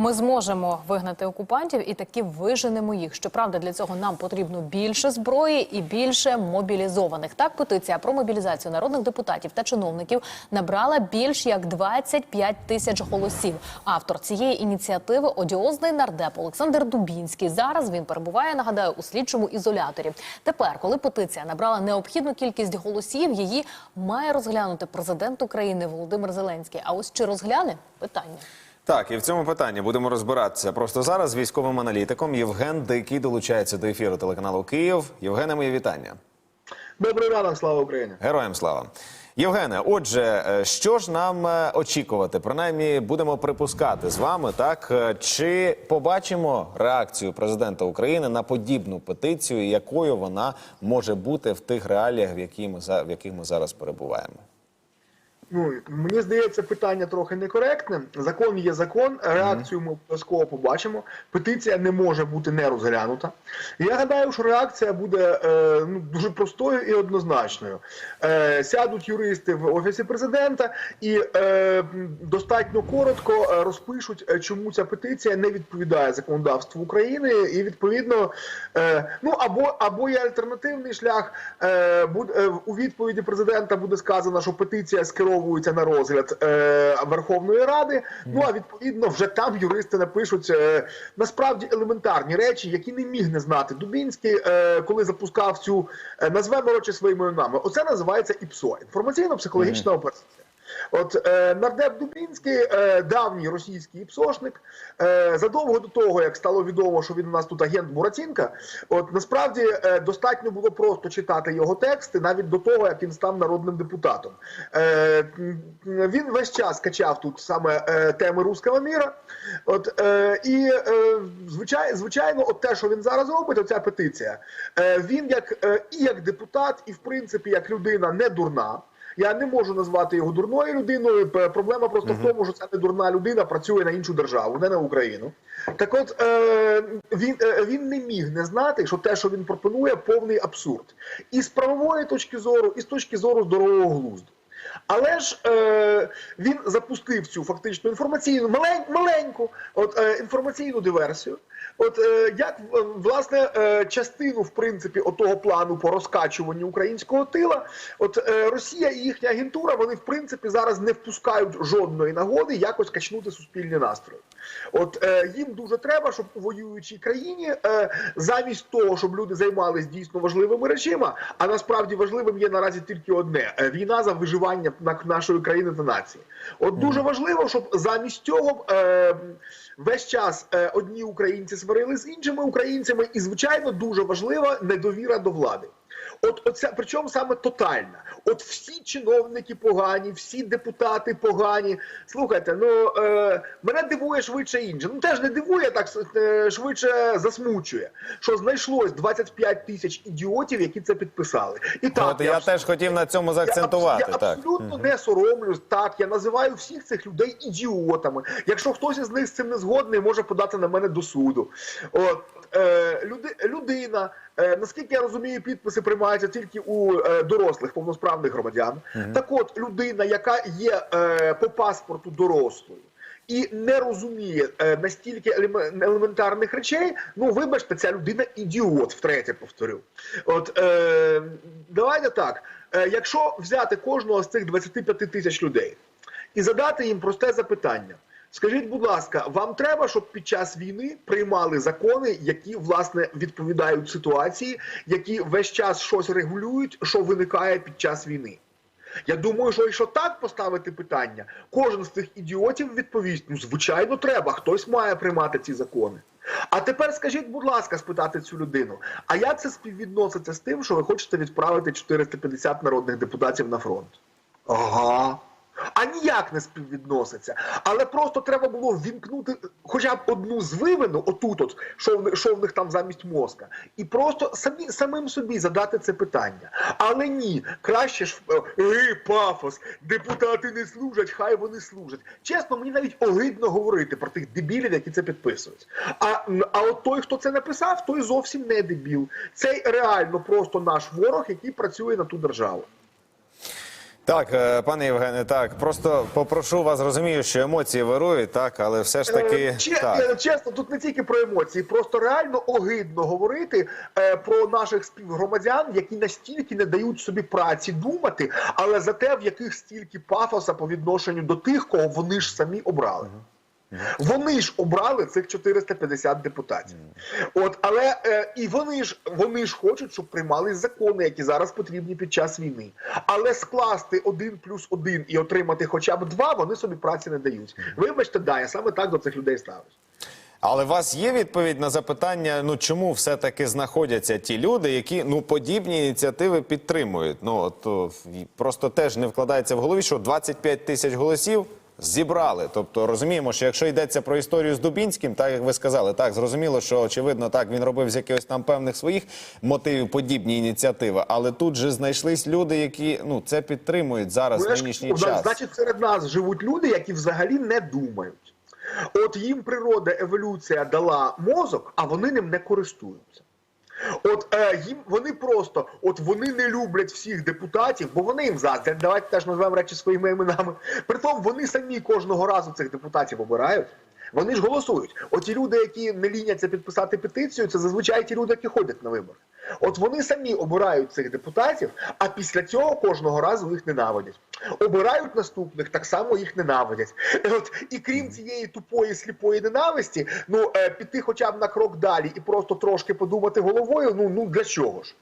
Ми зможемо вигнати окупантів і таки виженемо їх. Щоправда, для цього нам потрібно більше зброї і більше мобілізованих. Так, петиція про мобілізацію народних депутатів та чиновників набрала більш як 25 тисяч голосів. Автор цієї ініціативи одіозний нардеп Олександр Дубінський. Зараз він перебуває, нагадаю, у слідчому ізоляторі. Тепер, коли петиція набрала необхідну кількість голосів, її має розглянути президент України Володимир Зеленський. А ось чи розгляне питання? Так, і в цьому питанні будемо розбиратися. Просто зараз з військовим аналітиком Євген Дикий долучається до ефіру телеканалу Київ. Євгене, моє вітання. Добрий ранок, слава Україні. Героям слава. Євгене, отже, е, що ж нам е, очікувати? Принаймні, будемо припускати з вами, так е, чи побачимо реакцію президента України на подібну петицію, якою вона може бути в тих реаліях, в яких ми за- в яких ми зараз перебуваємо? Ну мені здається, питання трохи некоректне. Закон є закон. Реакцію ми обов'язково побачимо. Петиція не може бути не розглянута. І я гадаю, що реакція буде е, ну, дуже простою і однозначною. Е, сядуть юристи в офісі президента і е, достатньо коротко е, розпишуть, е, чому ця петиція не відповідає законодавству України, і відповідно, е, ну або або є альтернативний шлях. Е, буде, е, у відповіді президента буде сказано, що петиція скеровується на розгляд е, Верховної Ради. Ну а відповідно, вже там юристи напишуть е, насправді елементарні речі, які не міг не знати Дубінський, е, коли запускав цю е, назвемо речі своїми нами. Оце називається ІПСО інформаційно-психологічна операція. От е, нардеп Дубінський, е, давній російський іпсошник, е, задовго до того, як стало відомо, що він у нас тут агент Буратінка, от насправді е, достатньо було просто читати його тексти, навіть до того, як він став народним депутатом. Е, він весь час качав тут саме е, теми руського міра. От, е, і е, звичайно, звичайно, от те, що він зараз робить, оця петиція, е, він як е, і як депутат, і в принципі як людина не дурна. Я не можу назвати його дурною людиною. Проблема просто в тому, що ця не дурна людина працює на іншу державу, не на Україну. Так от е, він, е, він не міг не знати, що те, що він пропонує, повний абсурд. І з правової точки зору, і з точки зору здорового глузду. Але ж е, він запустив цю фактично інформаційну малень, маленьку от, е, інформаційну диверсію. От е, як власне е, частину в принципі отого плану по розкачуванню українського тила, от е, Росія і їхня агентура, вони в принципі зараз не впускають жодної нагоди якось качнути суспільні настрої. От е, їм дуже треба, щоб у воюючій країні е, замість того, щоб люди займались дійсно важливими речима, а насправді важливим є наразі тільки одне: е, війна за виживання на- нашої країни та нації. От дуже важливо, щоб замість цього е, весь час е, одні українці сварили з іншими українцями, і звичайно дуже важлива недовіра до влади. От оця, причому саме тотальна. От всі чиновники погані, всі депутати погані. Слухайте, ну е, мене дивує швидше інше. Ну теж не дивує, так е, швидше засмучує, що знайшлось 25 тисяч ідіотів, які це підписали. І так От я абс- теж хотів на цьому заакцентувати. я, абс- я так. абсолютно не соромлюсь. Так, я називаю всіх цих людей ідіотами. Якщо хтось із них з цим не згодний, може подати на мене до суду. От люди, людина, е, наскільки я розумію, підписи приймаються тільки у е, дорослих повносправних громадян. Так от людина, яка є е, по паспорту дорослою. І не розуміє е, настільки елементарних речей. Ну, вибачте, ця людина ідіот, втретє повторю. От е, давайте так. Е, якщо взяти кожного з цих 25 тисяч людей і задати їм просте запитання. Скажіть, будь ласка, вам треба, щоб під час війни приймали закони, які власне відповідають ситуації, які весь час щось регулюють, що виникає під час війни? Я думаю, що якщо так поставити питання, кожен з цих ідіотів відповість: ну звичайно, треба, хтось має приймати ці закони. А тепер скажіть, будь ласка, спитати цю людину, а як це співвідноситься з тим, що ви хочете відправити 450 народних депутатів на фронт? Ага. А ніяк не співвідноситься. Але просто треба було ввімкнути хоча б одну звивину, отут, от, що в, що в них там замість мозка, і просто самі, самим собі задати це питання. Але ні, краще ж е, пафос, депутати не служать, хай вони служать. Чесно, мені навіть огидно говорити про тих дебілів, які це підписують. А, а от той, хто це написав, той зовсім не дебіл. Це реально просто наш ворог, який працює на ту державу. Так, е, пане Євгене, так просто попрошу вас, розумію, що емоції вирують, так, але все ж таки Е, так. е, чесно, тут не тільки про емоції, просто реально огидно говорити е, про наших співгромадян, які настільки не дають собі праці думати, але за те, в яких стільки пафоса по відношенню до тих, кого вони ж самі обрали. Вони ж обрали цих 450 депутатів. От, але е, і вони ж вони ж хочуть, щоб приймались закони, які зараз потрібні під час війни. Але скласти один плюс один і отримати хоча б два, вони собі праці не дають. Вибачте, да, я саме так до цих людей ставлюсь. Але у вас є відповідь на запитання: ну чому все-таки знаходяться ті люди, які ну подібні ініціативи підтримують? Ну от о, і просто теж не вкладається в голові, що 25 тисяч голосів. Зібрали, тобто розуміємо, що якщо йдеться про історію з Дубінським, так як ви сказали, так зрозуміло, що очевидно так він робив з якихось там певних своїх мотивів подібні ініціативи, але тут же знайшлись люди, які ну це підтримують зараз в Ну, я ж час. Значить, серед нас живуть люди, які взагалі не думають. От їм природа, еволюція дала мозок, а вони ним не користуються. От е, їм вони просто, от вони не люблять всіх депутатів, бо вони їм заздрять. Давайте теж назвемо речі своїми іменами. Притом вони самі кожного разу цих депутатів обирають. Вони ж голосують. Оті люди, які не ліняться підписати петицію, це зазвичай ті люди, які ходять на вибори. От вони самі обирають цих депутатів, а після цього кожного разу їх ненавидять. Обирають наступних, так само їх ненавидять. От і крім цієї тупої сліпої ненависті, ну е, піти хоча б на крок далі і просто трошки подумати головою. Ну ну для чого ж?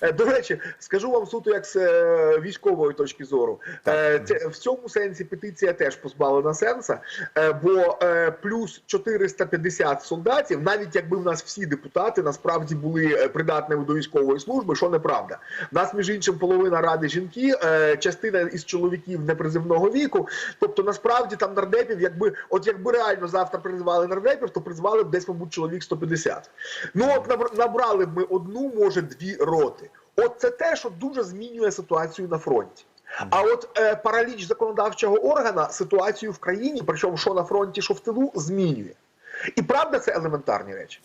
Е, До речі, скажу вам суто, як з е, військової точки зору, е, це в цьому сенсі петиція теж позбавлена сенса, бо плюс 450 солдатів, навіть якби в нас всі депутати насправді були придатними до військової служби, що неправда. В нас між іншим половина ради жінки, частина із чоловіків непризивного віку. Тобто, насправді там нардепів, якби от якби реально завтра призвали нардепів, то призвали б десь, мабуть, чоловік 150. Ну от набрали б ми одну, може, дві роти. От це те, що дуже змінює ситуацію на фронті. А от е, параліч законодавчого органа ситуацію в країні, причому що на фронті, що в тилу, змінює. І правда, це елементарні речі.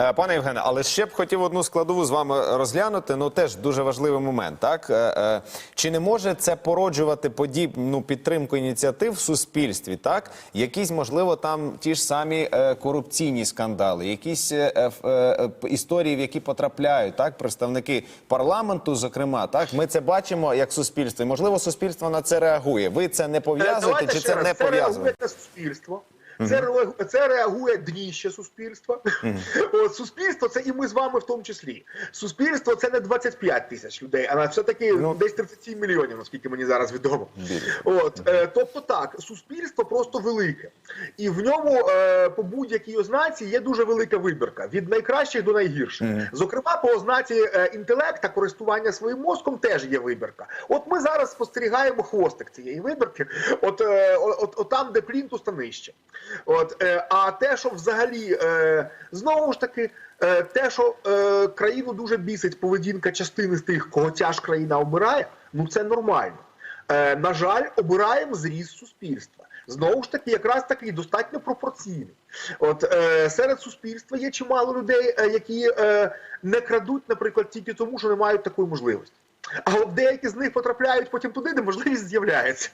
Е, Пане Євгене, але ще б хотів одну складову з вами розглянути. Ну теж дуже важливий момент. Так Е, е, чи не може це породжувати подібну підтримку ініціатив в суспільстві? Так, якісь можливо там ті ж самі корупційні скандали, якісь історії, в які потрапляють так представники парламенту, зокрема, так ми це бачимо як суспільство. І, можливо, суспільство на це реагує. Ви це не пов'язуєте, чи це не це пов'язує? реагує суспільство. Це, реагує, це реагує дніще суспільства. От, суспільство це і ми з вами в тому числі. Суспільство це не 25 тисяч людей, а все-таки Ну. десь 37 мільйонів, наскільки мені зараз відомо. От, е, тобто так, суспільство просто велике. І в ньому е, по будь-якій ознаці є дуже велика вибірка від найкращих до найгірших. Зокрема, по ознаці е, інтелекта, користування своїм мозком теж є вибірка. От ми зараз спостерігаємо хвостик цієї вибірки, от, е, от, от, от там, де плінтус, та нижче. От, е, а те, що взагалі е, знову ж таки, е, те, що е, країну дуже бісить поведінка частини з тих, кого ця ж країна обирає, ну це нормально. Е, на жаль, обираємо зріст суспільства. Знову ж таки, якраз такий достатньо пропорційний. От е, серед суспільства є чимало людей, е, які е, не крадуть, наприклад, тільки тому, що не мають такої можливості. А от деякі з них потрапляють потім туди, де можливість з'являється.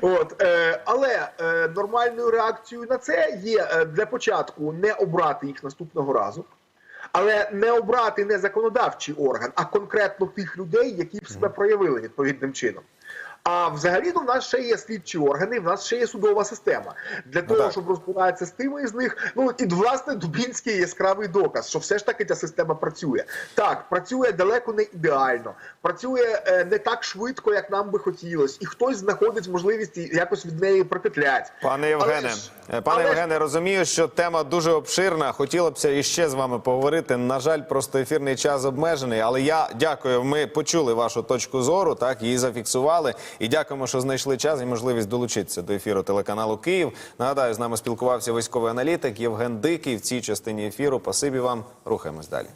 От, е, але е, нормальною реакцією на це є е, для початку не обрати їх наступного разу. Але не обрати не законодавчий орган, а конкретно тих людей, які б себе проявили відповідним чином. А взагалі в нас ще є слідчі органи, в нас ще є судова система для того, так. щоб розбиратися з тими із них. Ну і власне Дубінський яскравий доказ, що все ж таки ця система працює. Так, працює далеко не ідеально, працює е, не так швидко, як нам би хотілося, і хтось знаходить можливість якось від неї пропетлять. Пане Євгене, ж- е, пане але Євгене, розумію, що тема дуже обширна. Хотілося б іще з вами поговорити. На жаль, просто ефірний час обмежений. Але я дякую. Ми почули вашу точку зору, так її зафіксували. І дякуємо, що знайшли час і можливість долучитися до ефіру телеканалу Київ. Нагадаю, з нами спілкувався військовий аналітик Євген Дикий в цій частині ефіру. Пасибі вам. Рухаємось далі.